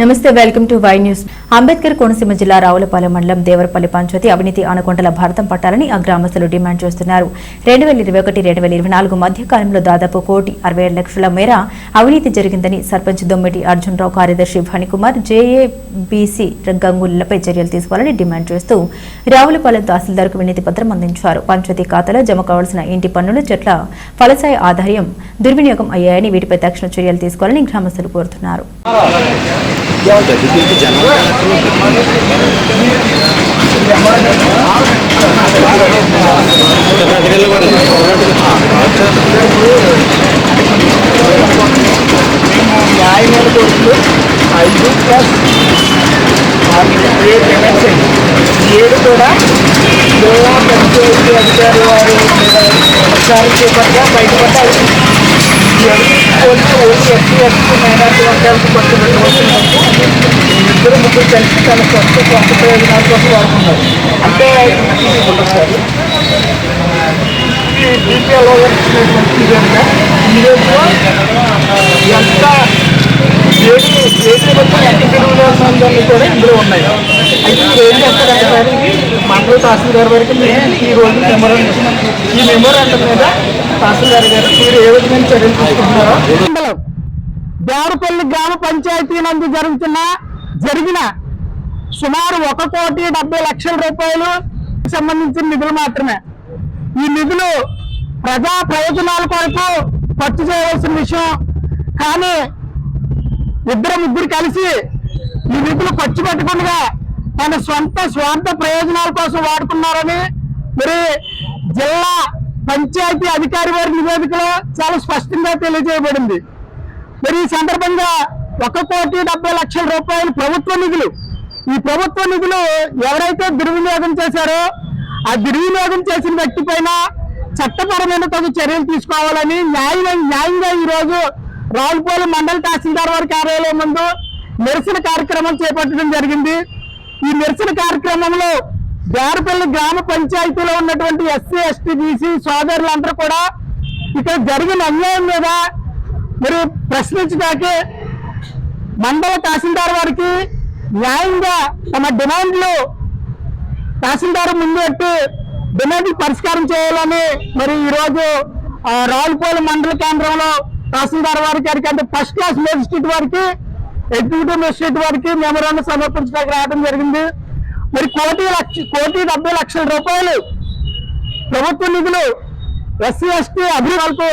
నమస్తే welcome to Y news. Ambedkar Konaseema జిల్లా రావులపాలెం మండలం దేవరపల్లి పంచాయతీ అవినీతి ఆనకొండల భారతం పట్టాలని ఆ గ్రామస్తులు డిమాండ్ చేస్తున్నారు. రెండు వేల ఇరవై ఒకటి రెండు వేల ఇరవై నాలుగు మధ్యకాలంలో దాదాపు కోటి అరవై ఏడు లక్షల మేర అవినీతి జరిగిందని సర్పంచ్ దొమ్మిటి అర్జున్రావు కార్యదర్శి ఫణికుమార్ జేఏబీసీ గంగులపై చర్యలు తీసుకోవాలని డిమాండ్ చేస్తూ రావులపాలెం తహసీల్దార్కు వినతి పత్రం అందించారు. పంచాయతీ ఖాతాలో జమ కావాల్సిన ఇంటి పన్నులు చెట్ల ఫలసాయ ఆధార్యం దుర్వినియోగం అయ్యాయని వీటిపై తక్షణ చర్యలు తీసుకోవాలని గ్రామస్తులు కోరుతున్నారు. న్యాయమైన కోర్సులు ఐదు ప్లస్ ఏడు పేమెంట్స్ ఏడు కూడా జిల్లా పంచాయతీ అధికారి వారు ఒకసారి చేపట్ట బయటపడ్డారు ఓన్లీ ఎస్సీ ఎస్టీ మైనార్టీ వర్గాలకు కొత్త ఇద్దరు ముగ్గురు కలిసి తన సొంత సొంత ప్రయోజనాల కోసం వాడుతున్నారు అంటే సార్ ఈ బీపీఎల్ ఈరోజు ఎంత ఏది ఏది మొత్తం ఎంత విలువలు ఉందని కూడా ఇందులో ఉన్నాయి అయితే ఏం చేస్తారంటే సార్ మండల తహసీల్దార్ వరకు మేము ఈ రోజు మెమోరాండం ఈ మెమోరాండం మీద తహసీల్దార్ గారు మీరు ఏ విధమైన చర్యలు తీసుకుంటున్నారో? దేవరపల్లి గ్రామ పంచాయతీ నందు జరుగుతున్న జరిగిన సుమారు ఒక కోటి డెబ్బై లక్షల రూపాయలు సంబంధించిన నిధులు మాత్రమే. ఈ నిధులు ప్రజా ప్రయోజనాల కొరకు ఖర్చు చేయవలసిన విషయం. కానీ ఇద్దరు ముగ్గురు కలిసి ఈ నిధులు ఖర్చు పెట్టకుండా తన సొంత స్వార్థ ప్రయోజనాల కోసం వాడుకున్నారని మరి జిల్లా పంచాయతీ అధికారి వారి నివేదికలో చాలా స్పష్టంగా తెలియజేయబడింది. మరి ఈ సందర్భంగా ఒక కోటి డెబ్బై లక్షల రూపాయలు ప్రభుత్వ నిధులు. ఈ ప్రభుత్వ నిధులు ఎవరైతే దుర్వినియోగం చేశారో ఆ దుర్వినియోగం చేసిన వ్యక్తి పైన చట్టపరమైన తగు చర్యలు తీసుకోవాలని న్యాయంగా న్యాయంగా ఈ రోజు మండల తహసీల్దార్ వారి కార్యాలయం ముందు నిరసన కార్యక్రమం చేపట్టడం జరిగింది. ఈ నిరసన కార్యక్రమంలో దేరపల్లి గ్రామ పంచాయతీలో ఉన్నటువంటి ఎస్సీ ఎస్టీ బీసీ సోదరులందరూ కూడా ఇక్కడ జరిగిన అన్యాయం మీద మరి ప్రశ్నించడానికి మండల తహసీల్దార్ వారికి న్యాయంగా తమ డిమాండ్లు తహసీల్దార్ ముందు పెట్టి డిమాండ్ పరిష్కారం చేయాలని మరి ఈరోజు రావులపాలెం మండల కేంద్రంలో తహసీల్దార్ వారి అంటే ఫస్ట్ క్లాస్ మేజిస్ట్రేట్ వారికి ఎగ్జిక్యూటివ్ మేజిస్ట్రేట్ వారికి మెమోరాండం సమర్పించడానికి రావడం జరిగింది. మరి కోటి లక్ష కోటి డెబ్బై లక్షల రూపాయలు ప్రభుత్వ నిధులు ఎస్సీ ఎస్టీ అభివృద్ధులకు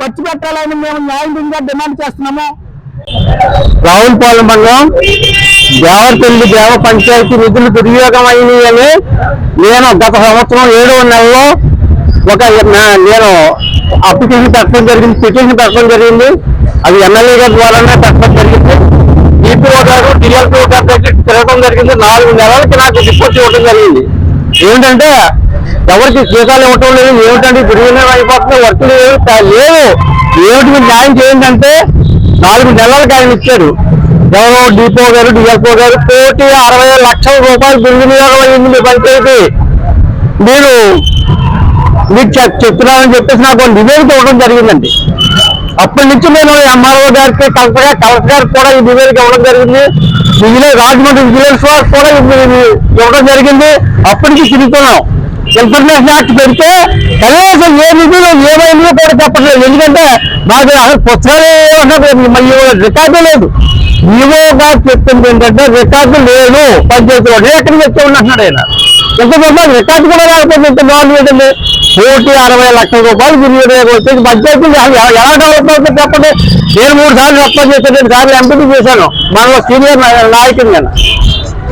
ఖర్చు పెట్టాలని మేము న్యాయంగా డిమాండ్ చేస్తున్నాము. రావులపాలెం మండలం దేవతల్లి దేవ పంచాయతీ నిధులు దుర్వినియోగం అయినాయని నేను గత సంవత్సరం ఏడవ నెలలో ఒక నేను అప్లికేషన్ పెట్టడం జరిగింది పిటిషన్ పెట్టడం జరిగింది. అది ఎమ్మెల్యే గారి ద్వారానే పెట్టడం జరిగింది. ఈపీఓ గారు డిఎల్పీ గారి తిరగడం జరిగింది. నాలుగు నెలలకి నాకు రిపోర్ట్ ఇవ్వడం జరిగింది. ఏమిటంటే ఎవరికి జీతాలు ఇవ్వటం లేదు ఏమిటంటే దుర్వినియోగం అయిపోతుంది వర్కులు ఏమి తా- లేవు ఏమిటి మీరు న్యాయం చేయండి అంటే నాలుగు నెలలకు ఆయన ఇచ్చారు. ఎవరో డిపో గారు డిఎల్పో గారు కోటి అరవై లక్షల రూపాయలు దుర్వినియోగం అయింది మీ పంచాయతీ. మీరు మీకు చెప్- చెప్తున్నానని చెప్పేసి నాకు నివేదిక ఇవ్వడం జరిగిందండి. అప్పటి నుంచి నేను ఎంఆర్ఓ గారికి కలెక్టర్ కలెక్టర్ గారికి కూడా ఈ నివేదిక ఇవ్వడం జరిగింది. విజిలెన్స్ రాజమండ్రి విజిలెన్స్ వారికి కూడా ఇవ్వడం జరిగింది. అప్పటికి తిరుగుతున్నాం. ఇన్ఫర్మేషన్ యాక్ట్ పెడితే కనీసం ఏ నిధులు ఏమైందో కూడా చెప్పట్లేదు. ఎందుకంటే మాకు అసలు పుస్తకాలు రికార్డు లేదు. ఈవో గారు చెప్తుంది ఏంటంటే రికార్డు లేదు. పనిచేస్తున్నాడు ఎక్కడికి చెప్తే ఉన్నట్టున్నాడు ఆయన? ఇంతకుముందు రికార్డు కూడా రాకపోతే ఇంత బాగుంది కోటి అరవై లక్షల రూపాయలు వినియోగం వచ్చేసి పంచాయతీ ఎలా డెవలప్ అవుతుంది చెప్పండి. నేను మూడు సార్లు సర్పంచ్ చేశాను రెండు సార్లు ఎంపీ చేశాను. మనలో సీనియర్ నాయకుడు నేను.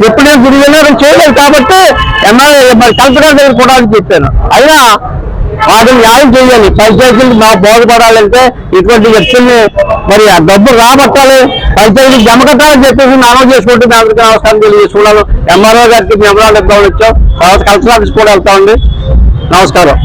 ఎప్పుడు నేను దుర్వినియోగం చేయలేదు కాబట్టి ఎమ్మెల్యే మరి కలెక్టర్ గారి దగ్గర కూడా అని చెప్పాను. అయినా వాటిని న్యాయం చేయాలి. పంచాయతీలు మా బాగుపడాలంటే ఇటువంటి వ్యక్తుల్ని మరి ఆ డబ్బు రాబట్టాలి. పంచాయతీలు జమ కట్టాలని చెప్పేసి నామం చేసుకుంటూ మేము అందరికీ నమస్కారం తెలియజేసుకున్నాను ఎంఆర్ఓ గారికి మెమరాలు ఇద్దామని వచ్చాం తర్వాత కలెక్టర్ ఆఫీస్ కూడా వెళ్తామండి. నమస్కారం.